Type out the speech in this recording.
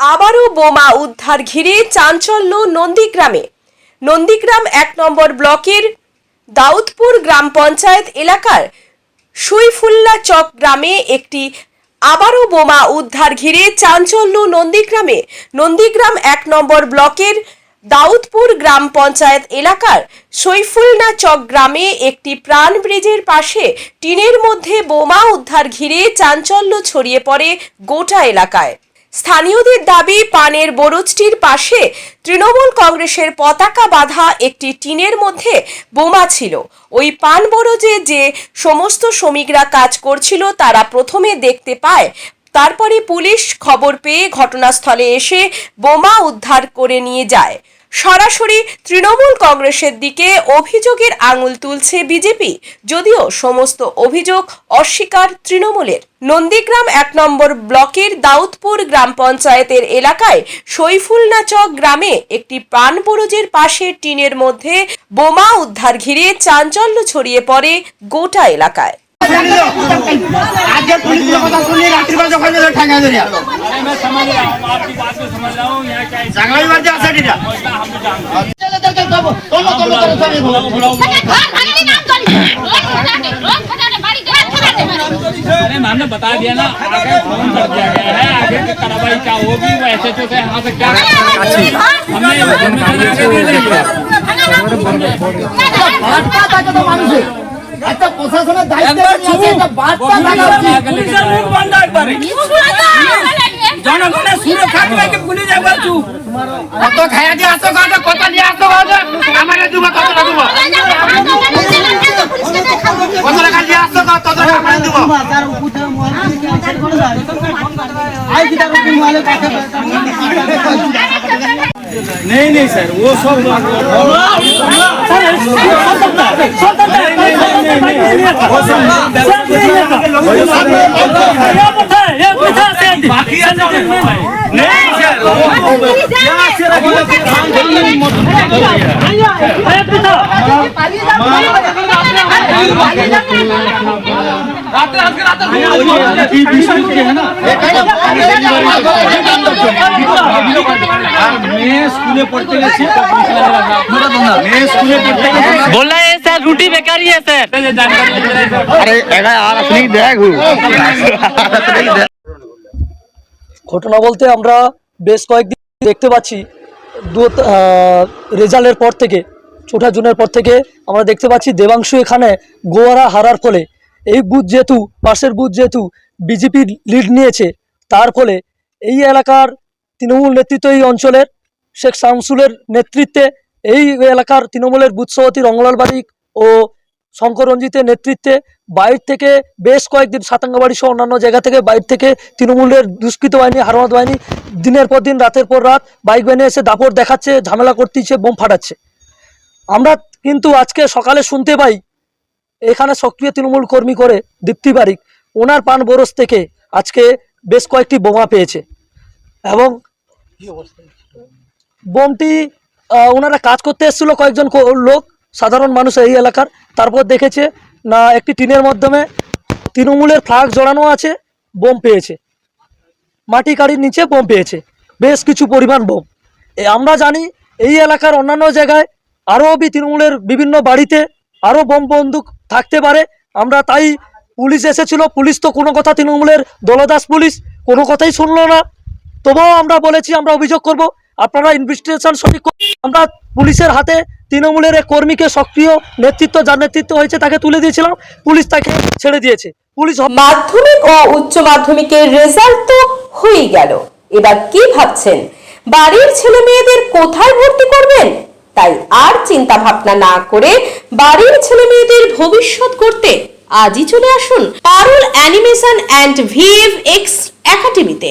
আবারও বোমা উদ্ধার ঘিরে চাঞ্চল্য নন্দীগ্রামে। নন্দীগ্রাম এক নম্বর ব্লকের দাউদপুর গ্রাম পঞ্চায়েত এলাকার সুইফুল্লা চক গ্রামে একটি আবারও বোমা উদ্ধার ঘিরে চাঞ্চল্য নন্দীগ্রামে। নন্দীগ্রাম এক নম্বর ব্লকের দাউদপুর গ্রাম পঞ্চায়েত এলাকার সৈফুলনা চক গ্রামে একটি প্রাণ ব্রিজের পাশে টিনের মধ্যে বোমা উদ্ধার ঘিরে চাঞ্চল্য ছড়িয়ে পড়ে গোটা এলাকায়। স্থানীয়দের দাবি, পানের বরজটির পাশে তৃণমূল কংগ্রেসের পতাকা বাঁধা একটি টিনের মধ্যে বোমা ছিল। ওই পান বরজে যে সমস্ত শ্রমিকরা কাজ করছিল, তারা প্রথমে দেখতে পায়, তারপরে পুলিশ খবর পেয়ে ঘটনাস্থলে এসে বোমা উদ্ধার করে নিয়ে যায়। সরাসরি তৃণমূল কংগ্রেসের দিকে অভিযোগের আঙুল তুলছে বিজেপি। যদিও সমস্ত অভিযোগ অস্বীকার তৃণমূলের। নন্দীগ্রাম এক নম্বর ব্লকের দাউদপুর গ্রাম পঞ্চায়েতের এলাকায় সৈফুলনাচক গ্রামে একটি প্রাণবরজের পাশে টিনের মধ্যে বোমা উদ্ধার ঘিরে চাঞ্চল্য ছড়িয়ে পড়ে গোটা এলাকায়। अरे मैम ने बता दिया ना आगे फ़ोन कर दिया गया है आगे की कार्रवाई क्या होगी वो ऐसे तो यहाँ से क्या हमें একটা প্রশাসনের দায়িত্ব আছে একটা বার্তা থাকা উচিত। জনগণের সুরক্ষা দিকে পুলিশ একবার চুপ কত খাইয়া দিয়ে আসো গাছে কত নিয়ে আসো গাছে আমার দুবা কত টাকা দেবো কত টাকা দিয়ে আসো গাছ তত টাকা আমার দেবো नहीं नहीं सर वो सब মেয়ে স্কুলে পড়তে গেছে মেয়ে স্কুলে পড়তে গেছে স্যার রুটি বেকারি আছে ঘটনা বলতে আমরা বেশ কয়েকদিন দেখতে পাচ্ছি দু রেজাল্টের পর থেকে চৌঠা জুনের পর থেকে আমরা দেখতে পাচ্ছি দেবাংশু এখানে গোয়ারা হারার ফলে। এই বুথ যেহেতু পাশের বুথ যেহেতু বিজেপির লিড নিয়েছে তার ফলে এই এলাকার তৃণমূল নেতৃত্ব এই অঞ্চলের শেখ শামসুলের নেতৃত্বে এই এলাকার তৃণমূলের বুথ সভাপতি রঙ্গলাল বারিক ও শঙ্কর রঞ্জিতের নেতৃত্বে বাইর থেকে বেশ কয়েকদিন সাতাঙ্গাবাড়ি সহ অন্যান্য জায়গা থেকে বাইর থেকে তৃণমূলের দুষ্কৃত বাহিনী, হারমাত বাহিনী দিনের পর দিন, রাতের পর রাত বাইক বাহিনী এসে দাপট দেখাচ্ছে, ঝামেলা করতেছে, বোম ফাটাচ্ছে। আমরা কিন্তু আজকে সকালে শুনতে পাই, এখানে সক্রিয় তৃণমূল কর্মী করে দীপ্তি বারিক, ওনার পান বরস থেকে আজকে বেশ কয়েকটি বোমা পেয়েছে। এবং বোমটি ওনারা কাজ করতে এসেছিল কয়েকজন লোক, সাধারণ মানুষ এই এলাকার। তারপর দেখেছে, না, একটি টিনের মাধ্যমে তৃণমূলের ফ্লাগ জড়ানো আছে, বোম পেয়েছে। মাটি কাড়ির নিচে বোম পেয়েছে। বেশ কিছু পরিমাণ বোম। আমরা জানি এই এলাকার অন্যান্য জায়গায় আরও বি তৃণমূলের বিভিন্ন বাড়িতে আরও বোম বন্দুক থাকতে পারে। আমরা তাই পুলিশ এসেছিল। পুলিশ তো কোনো কথা তৃণমূলের দলদাস পুলিশ, কোনো কথাই শুনলো না। তবুও আমরা বলেছি, আমরা অভিযোগ করব আপনারা ইনভেস্টিগেশন সঠিক আমরা পুলিশের হাতে তৃণমূলের এক কর্মীকে সক্রিয় নেতৃত্ব, যার নেতৃত্ব হয়েছে তাকে তুলে দিয়েছিলাম। পুলিশ তাকে ছেড়ে দিয়েছে। পুলিশ মাধ্যমিক ও উচ্চ মাধ্যমিকের রেজাল্ট তো হয়ে গেল। এবার কি ভাবছেন? বাড়ির ছেলে মেয়েদের কোথায় ভর্তি করবেন? তাই আর চিন্তা ভাবনা না করে বাড়ির ছেলে মেয়েদের ভবিষ্যৎ করতে আজই চলে আসুন Parul animation and VF x একাডেমিতে।